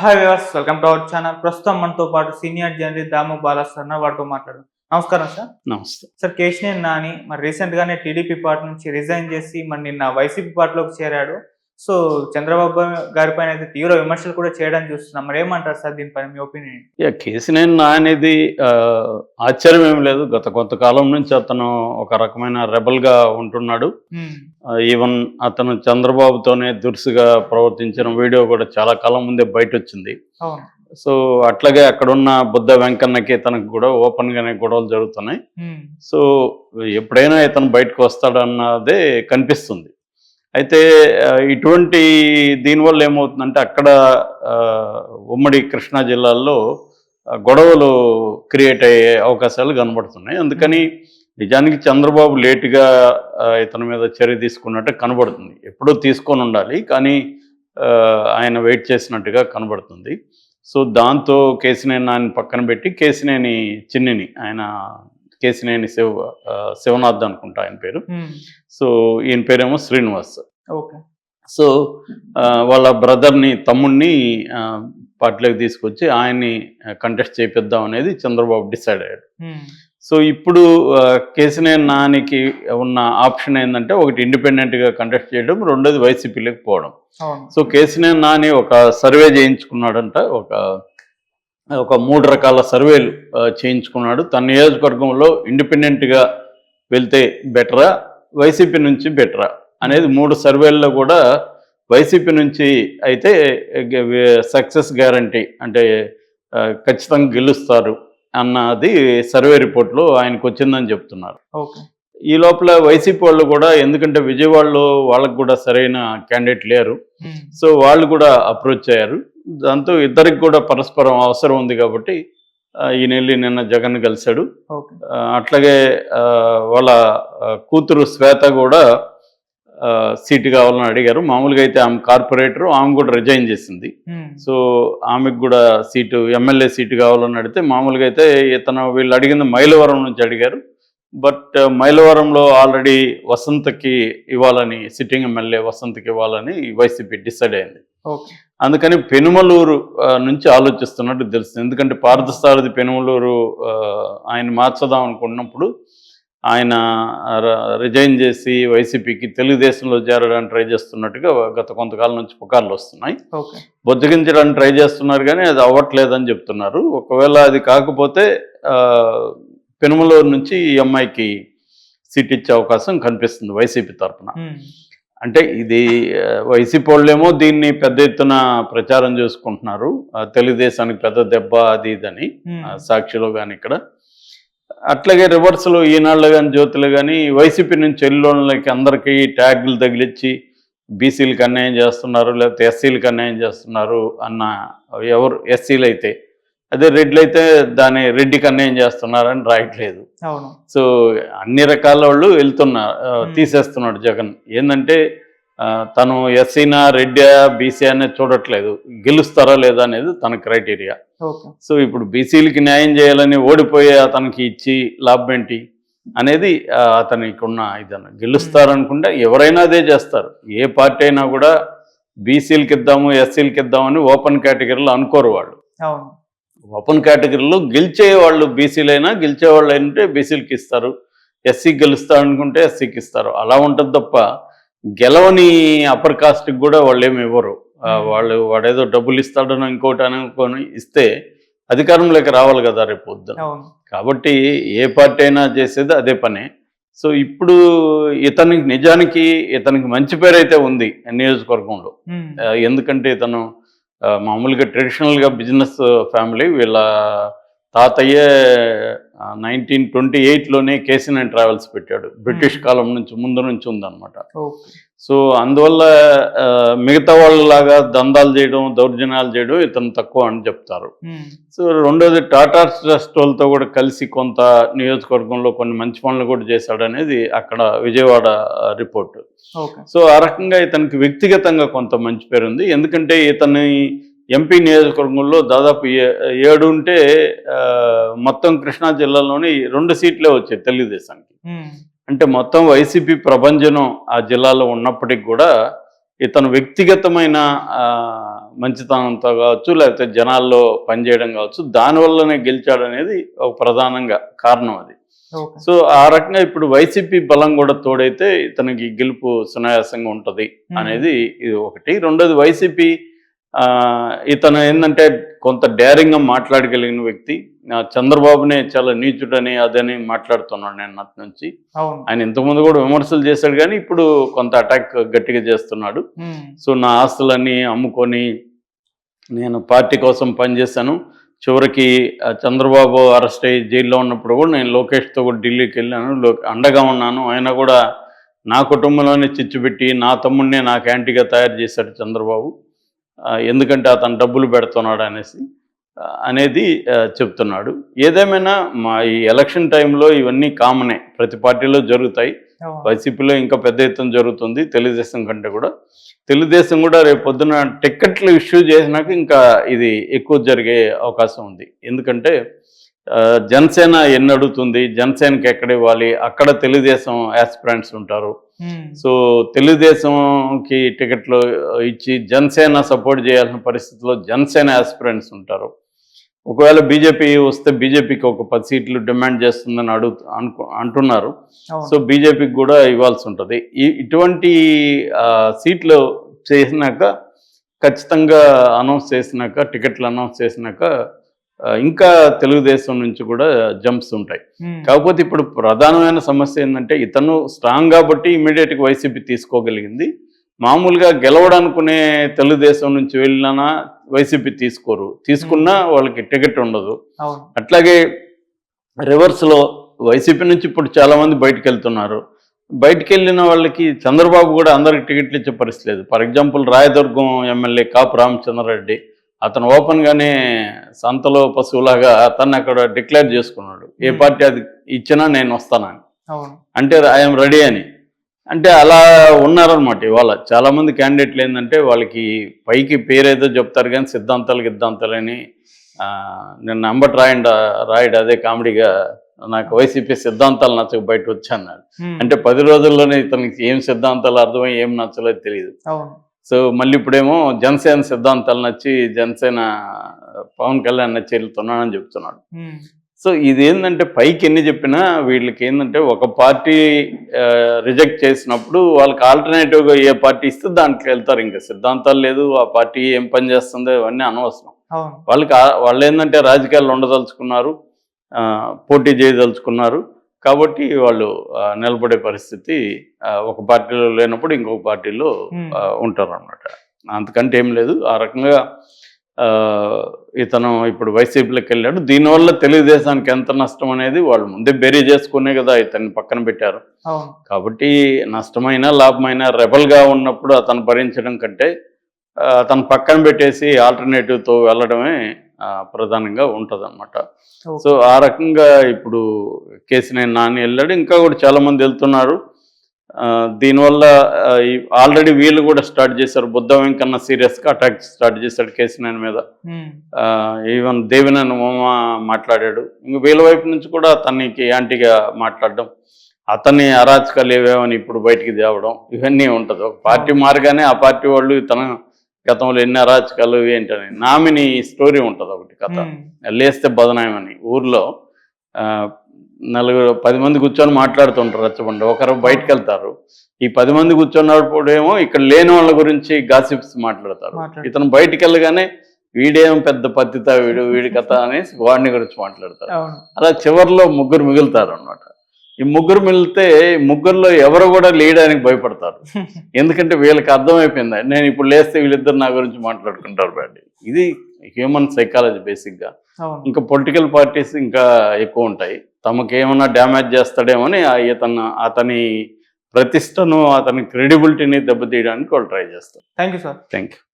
Hi viewers welcome to our channel ప్రస్తుతం మనతో పాటు సీనియర్ జర్నలిస్ట్ దాము బాలాసర్ వాడితో మాట్లాడు నమస్కారం సార్. నమస్తే. సార్ కేశినేని నాని మరి రీసెంట్ గానే టీడీపీ పార్టీ నుంచి రిజైన్ చేసి మరి నిన్న వైసీపీ పార్టీలోకి చేరాడు. సో చంద్రబాబు గారి పైన అయితే తీవ్ర విమర్శలు కూడా చేయడం చూస్తున్నాం. మరి ఏమంటారు సార్ దీనిపైన మీ ఒపీనియన్? ఇక కేసినేని నా అనేది ఆశ్చర్యం ఏం లేదు. గత కొంతకాలం నుంచి అతను ఒక రకమైన రెబల్గా ఉంటున్నాడు. ఆ, ఈవెన్ అతను చంద్రబాబుతోనే దురుసుగా ప్రవర్తించిన వీడియో కూడా చాలా కాలం ముందే బయట వచ్చింది సో అట్లాగే అక్కడున్న బుద్ధ వెంకన్నకి తనకు కూడా ఓపెన్గానే గొడవలు జరుగుతున్నాయి. సో ఎప్పుడైనా ఇతను బయటకు వస్తాడన్నదే కనిపిస్తుంది. అయితే ఇటువంటి దీనివల్ల ఏమవుతుందంటే అక్కడ ఉమ్మడి కృష్ణా జిల్లాల్లో గొడవలు క్రియేట్ అయ్యే అవకాశాలు కనబడుతున్నాయి. అందుకని నిజానికి చంద్రబాబు లేటుగా ఇతని మీద చర్య తీసుకున్నట్టు కనబడుతుంది. ఎప్పుడూ తీసుకొని ఉండాలి కానీ ఆయన వెయిట్ చేసినట్టుగా కనబడుతుంది. సో దాంతో కేసినేని నాని పక్కన పెట్టి కేసినేని చిన్నిని ఆయన కేసినేని శివ శివనాథ్ అనుకుంటా ఆయన పేరు. ఉమ్, సో ఈయన పేరేమో శ్రీనివాస్. ఓకే. సో వాళ్ళ బ్రదర్ని తమ్ముడిని పార్టీలోకి తీసుకొచ్చి ఆయన్ని కంటెస్ట్ చేపిద్దాం అనేది చంద్రబాబు డిసైడ్ అయ్యాడు. ఉమ్, సో ఇప్పుడు ఆ, కేసినేని నానికి ఉన్న ఆప్షన్ ఏంటంటే ఒకటి ఇండిపెండెంట్గా కంటెస్ట్ చేయడం రెండోది వైసీపీలోకి పోవడం. సో కేసినేని నాని ఒక సర్వే చేయించుకున్నాడంట ఒక ఒక మూడు రకాల సర్వేలు చేయించుకున్నాడు. తన నియోజకవర్గంలో ఇండిపెండెంట్గా వెళ్తే బెటరా వైసీపీ నుంచి బెటరా అనేది మూడు సర్వేల్లో కూడా వైసీపీ నుంచి అయితే సక్సెస్ గ్యారంటీ అంటే ఖచ్చితంగా గెలుస్తారు అన్నది సర్వే రిపోర్ట్లో ఆయనకు వచ్చిందని చెప్తున్నారు. ఓకే. ఈ లోపల వైసీపీ వాళ్ళు కూడా ఎందుకంటే విజయవాడలో వాళ్ళకు కూడా సరైన క్యాండిడేట్ లేరు. సో వాళ్ళు కూడా అప్రోచ్ అయ్యారు. దాంతో ఇద్దరికి కూడా పరస్పరం అవసరం ఉంది కాబట్టి ఈయన వెళ్ళి నిన్న జగన్ కలిశాడు అట్లాగే వాళ్ళ కూతురు శ్వేత కూడా సీటు కావాలని అడిగారు. మామూలుగా అయితే ఆమె కార్పొరేటర్ ఆమె కూడా రిజైన్ చేసింది. ఉమ్, సో ఆమెకు కూడా సీటు ఎమ్మెల్యే సీటు కావాలని అడిగితే మామూలుగా అయితే ఇతను వీళ్ళు అడిగింది మైలవరం నుంచి అడిగారు. బట్ మైలవరంలో ఆల్రెడీ వసంతకి ఇవ్వాలని సిట్టింగ్ ఎమ్మెల్యే వసంతకి ఇవ్వాలని వైసీపీ డిసైడ్ అయింది. ఓకే. అందుకని పెనుమలూరు నుంచి ఆలోచిస్తున్నట్టు తెలుస్తుంది. ఎందుకంటే పార్థసారథి పెనుమలూరు ఆయన మార్చదాం అనుకున్నప్పుడు ఆయన రిజైన్ చేసి వైసీపీకి తెలుగుదేశంలో చేరడానికి ట్రై చేస్తున్నట్టుగా గత కొంతకాలం నుంచి పుకార్లు వస్తున్నాయి. బొజ్జగించడానికి ట్రై చేస్తున్నారు కానీ అది అవ్వట్లేదని చెప్తున్నారు. ఒకవేళ అది కాకపోతే పెనుమలూరు నుంచి ఈ అమ్మాయికి సీట్ ఇచ్చే అవకాశం కనిపిస్తుంది వైసీపీ తరఫున అంటే ఇది వైసీపీ వాళ్ళేమో దీన్ని పెద్ద ఎత్తున ప్రచారం చేసుకుంటున్నారు. తెలుగుదేశానికి పెద్ద దెబ్బ అది ఇదని సాక్షిలో కానీ ఇక్కడ. అట్లాగే రివర్స్లో ఈనాళ్ళు కానీ జ్యోతులు కానీ వైసీపీ నుంచి ఎల్లోళ్ళకి అందరికీ ట్యాగులు తగిలిచ్చి బీసీలకు అన్యాయం చేస్తున్నారు లేకపోతే ఎస్సీలకు అన్యాయం చేస్తున్నారు అన్న ఎవరు ఎస్సీలు అయితే అదే రెడ్లు అయితే దాని రెడ్డికి అన్యాయం చేస్తున్నారని రాయట్లేదు. సో అన్ని రకాల వాళ్ళు వెళ్తున్నారు. తీసేస్తున్నాడు జగన్. ఏంటంటే తను ఎస్సీనా రెడ్డా బీసీ అనేది చూడట్లేదు. గెలుస్తారా లేదా అనేది తన క్రైటీరియా. సో ఇప్పుడు బీసీలకి న్యాయం చేయాలని ఓడిపోయే అతనికి ఇచ్చి లాభం ఏంటి అనేది అతనికి ఉన్న ఇదన్న. గెలుస్తారనుకుంటే ఎవరైనా అదే చేస్తారు. ఏ పార్టీ అయినా కూడా బీసీలకి ఇద్దాము ఎస్సీలకి ఇద్దామని ఓపెన్ కేటగిరీలో అనుకోరు వాళ్ళు. ఓపెన్ కేటగిరీలో గెలిచే వాళ్ళు బీసీలైనా గెలిచే వాళ్ళు అంటే బీసీలకి ఇస్తారు. ఎస్సీ గెలుస్తా అనుకుంటే ఎస్సీకి ఇస్తారు. అలా ఉంటుంది తప్ప గెలవని అప్పర్ కాస్ట్కి కూడా వాళ్ళు ఏమి ఇవ్వరు. వాళ్ళు వాడేదో డబ్బులు ఇస్తాడని ఇంకోటి అనుకొని ఇస్తే అధికారంలోకి రావాలి కదా రేపు పొద్దున. కాబట్టి ఏ పార్టీ అయినా చేసేది అదే పనే. సో ఇప్పుడు ఇతనికి నిజానికి ఇతనికి మంచి పేరు అయితే ఉంది నియోజకవర్గంలో. ఎందుకంటే ఇతను మామూలుగా ట్రెడిషనల్గా బిజినెస్ ఫ్యామిలీ వీళ్ళ తాతయ్యే నైన్టీన్ ట్వంటీ ఎయిట్లోనే కేసీనైన్ ట్రావెల్స్ పెట్టాడు. British Hmm. కాలం నుంచి ముందు నుంచి ఉందన్నమాట. సో అందువల్ల మిగతా వాళ్ళలాగా దందాలు చేయడం దౌర్జన్యాలు చేయడం ఇతను తక్కువ అని చెప్తారు. ఉమ్, సో రెండోది టాటా ట్రస్ట్ వాళ్ళతో కూడా కలిసి కొంత నియోజకవర్గంలో కొన్ని మంచి పనులు కూడా చేశాడనేది అక్కడ విజయవాడ రిపోర్ట్. సో ఆ రకంగా ఇతనికి వ్యక్తిగతంగా కొంత మంచి పేరు ఉంది ఎందుకంటే ఇతని ఎంపీ నియోజకవర్గంలో దాదాపు ఏ- ఏడు ఉంటే మొత్తం కృష్ణా జిల్లాలోని రెండు సీట్లే వచ్చాయి తెలుగుదేశానికి. అంటే మొత్తం వైసీపీ ప్రభంజనం ఆ జిల్లాలో ఉన్నప్పటికి కూడా ఇతను వ్యక్తిగతమైన మంచితనంతో కావచ్చు లేకపోతే జనాల్లో పనిచేయడం కావచ్చు దానివల్లనే గెలిచాడు అనేది ఒక ప్రధానంగా కారణం అది. సో ఆ రకంగా ఇప్పుడు వైసీపీ బలం కూడా తోడైతే ఇతనికి గెలుపు సునాయాసంగా ఉంటుంది అనేది ఇది ఒకటి. రెండోది వైసీపీ ఇతను ఏంటంటే కొంత డేరింగ్గా మాట్లాడగలిగిన వ్యక్తి. చంద్రబాబునే చాలా నీచుడని అదని మాట్లాడుతున్నాడు నేను నాటి నుంచి. ఆయన ఇంతకుముందు కూడా విమర్శలు చేశాడు కానీ ఇప్పుడు కొంత అటాక్ గట్టిగా చేస్తున్నాడు. సో నా ఆస్తులన్నీ అమ్ముకొని నేను పార్టీ కోసం పనిచేశాను. చివరికి చంద్రబాబు అరెస్ట్ అయ్యి జైల్లో ఉన్నప్పుడు కూడా నేను లోకేష్తో కూడా ఢిల్లీకి వెళ్ళాను. అండగా ఉన్నాను. ఆయన కూడా నా కుటుంబంలోనే చిచ్చుపెట్టి నా తమ్ముడినే నాకు యాంటీగా తయారు చేశాడు చంద్రబాబు. ఎందుకంటే అతను డబ్బులు పెడుతున్నాడు అనేసి అనేది చెప్తున్నాడు. ఏదేమైనా మా ఈ ఎలక్షన్ టైంలో ఇవన్నీ కామనే. ప్రతి పార్టీలో జరుగుతాయి. వైసీపీలో ఇంకా పెద్ద ఎత్తున జరుగుతుంది. తెలుగుదేశం కంటే కూడా. తెలుగుదేశం కూడా రేపు పొద్దున టిక్కెట్లు ఇష్యూ చేసినాక ఇంకా ఇది ఎక్కువ జరిగే అవకాశం ఉంది. ఎందుకంటే జనసేన ఎన్ని అడుగుతుంది? జనసేనకి ఎక్కడ ఇవ్వాలి? అక్కడ తెలుగుదేశం యాస్పిరెంట్స్ ఉంటారు. సో తెలుగుదేశంకి టికెట్లు ఇచ్చి జనసేన సపోర్ట్ చేయాల్సిన పరిస్థితిలో జనసేన యాస్పిరెంట్స్ ఉంటారు. ఒకవేళ బీజేపీ వస్తే బీజేపీకి ఒక పది సీట్లు డిమాండ్ చేస్తుందని అడుగు అనుకు అంటున్నారు. సో బీజేపీకి కూడా ఇవ్వాల్సి ఉంటుంది. ఇటువంటి సీట్లు చేసినాక ఖచ్చితంగా అనౌన్స్ చేసినాక టికెట్లు అనౌన్స్ చేసినాక ఇంకా తెలుగుదేశం నుంచి కూడా జంప్స్ ఉంటాయి. ఉమ్, కాకపోతే ఇప్పుడు ప్రధానమైన సమస్య ఏంటంటే ఇతను స్ట్రాంగ్ కాబట్టి ఇమీడియట్గా వైసీపీ తీసుకోగలిగింది. మామూలుగా గెలవడానుకునే తెలుగుదేశం నుంచి వెళ్ళినా వైసీపీ తీసుకోరు. తీసుకున్నా వాళ్ళకి టికెట్ ఉండదు. అట్లాగే రివర్స్లో వైసీపీ నుంచి ఇప్పుడు చాలామంది బయటకు వెళ్తున్నారు బయటకు వెళ్ళిన వాళ్ళకి చంద్రబాబు కూడా అందరికి టికెట్లు ఇచ్చే పరిస్థితి లేదు. For example Rayadurgam MLA Kapu Ramachandra Reddy అతను ఓపెన్గానే సంతలో పశువులాగా అతన్ని అక్కడ డిక్లేర్ చేసుకున్నాడు. ఏ. పార్టీ అది ఇచ్చినా నేను వస్తానని. అంటే ఐఎమ్ రెడీ అని. అంటే అలా ఉన్నారనమాట ఇవాళ. చాలామంది క్యాండిడేట్లు ఏంటంటే వాళ్ళకి పైకి పేరేదో చెప్తారు కానీ సిద్ధాంతాలు గిద్ధాంతాలని ఆ, నిన్న అంబట్ రాయండి రాయుడు అదే కామెడీగా నాకు వైసీపీ సిద్ధాంతాలు నచ్చక బయట వచ్చాను అంటే పది రోజుల్లోనే ఇతనికి ఏం సిద్ధాంతాలు అర్థమై ఏం నచ్చలేదు తెలియదు. సో మళ్ళీ ఇప్పుడేమో జనసేన సిద్ధాంతాలు నచ్చి జనసేన పవన్ కళ్యాణ్ నచ్చి వెళ్తున్నానని చెప్తున్నాడు. సో ఇది ఏంటంటే పైకి ఎన్ని చెప్పినా వీళ్ళకి ఏంటంటే ఒక పార్టీ రిజెక్ట్ చేసినప్పుడు వాళ్ళకి ఆల్టర్నేటివ్గా ఏ పార్టీ ఇస్తే దాంట్లో వెళ్తారు. ఇంకా సిద్ధాంతాలు లేదు ఆ పార్టీ ఏం పని చేస్తుందో ఇవన్నీ అనవసరం. వాళ్ళకి వాళ్ళు ఏంటంటే రాజకీయాల్లో ఉండదలుచుకున్నారు పోటీ చేయదలుచుకున్నారు. కాబట్టి వాళ్ళు నిలబడే పరిస్థితి ఒక పార్టీలో లేనప్పుడు ఇంకొక పార్టీలో. ఉంటారు అనమాట అంతకంటే ఏం లేదు. ఆ రకంగా ఇతను ఇప్పుడు వైసీపీలోకి వెళ్ళాడు. దీనివల్ల తెలుగుదేశానికి ఎంత నష్టం అనేది వాళ్ళు ముందే బెరీ చేసుకునే కదా ఇతన్ని పక్కన పెట్టారు. కాబట్టి నష్టమైనా లాభమైనా రెబల్గా ఉన్నప్పుడు అతను భరించడం కంటే అతను పక్కన పెట్టేసి ఆల్టర్నేటివ్తో వెళ్ళడమే ప్రధానంగా ఉంటుంది ఓకే. సో ఆ రకంగా ఇప్పుడు కేసినేని నాని వెళ్ళాడు ఇంకా కూడా చాలా మంది వెళ్తున్నారు. దీనివల్ల ఆల్రెడీ వీళ్ళు కూడా స్టార్ట్ చేశారు. బుద్ధ వెంకన్న సీరియస్గా అటాక్ స్టార్ట్ చేశాడు కేసినేని మీద. ఈవెన్ దేవినేని ఉమ మాట్లాడాడు. ఇంక వీళ్ళ వైపు నుంచి కూడా అతనికి యాంటీగా మాట్లాడడం అతన్ని అరాచకాలు ఏవేమని ఇప్పుడు బయటికి తేవడం ఇవన్నీ ఉంటుంది. ఒక పార్టీ మారగానే ఆ పార్టీ వాళ్ళు తన గతంలో ఎన్ని అరాచకాలు ఏంటని. నామిని స్టోరీ ఉంటుంది ఒకటి కథ. లేస్తే బదనాయమని ఊర్లో ఆ, నలుగురు పది మంది కూర్చొని మాట్లాడుతుంటారు రచ్చబండి. ఒకరు బయటకు వెళ్తారు ఈ పది మంది కూర్చున్నప్పుడేమో ఇక్కడ లేని వాళ్ళ గురించి గాసిప్స్ మాట్లాడతారు. ఇతను బయటికి వెళ్ళగానే వీడేం పెద్ద పత్తిత వీడు వీడి కథ అనేసి వాడిని గురించి మాట్లాడతారు. అలా చివర్లో ముగ్గురు మిగులుతారు అనమాట ఈ ముగ్గురు మిగిలితే ఈ ముగ్గురులో ఎవరు కూడా లేయడానికి భయపడతారు. ఎందుకంటే వీళ్ళకి అర్థమైపోయింది? నేను ఇప్పుడు లేస్తే వీళ్ళిద్దరు నా గురించి మాట్లాడుకుంటారు బాడీ ఇది హ్యూమన్ సైకాలజీ బేసిక్గా ఇంకా పొలిటికల్ పార్టీస్ ఇంకా ఎక్కువ ఉంటాయి. తమకు ఏమన్నా డ్యామేజ్ చేస్తాడేమని ఆ ఇతను అతని ప్రతిష్టను అతని క్రెడిబిలిటీని దెబ్బతీయడానికి వాళ్ళు ట్రై చేస్తారు. Thank you sir thank you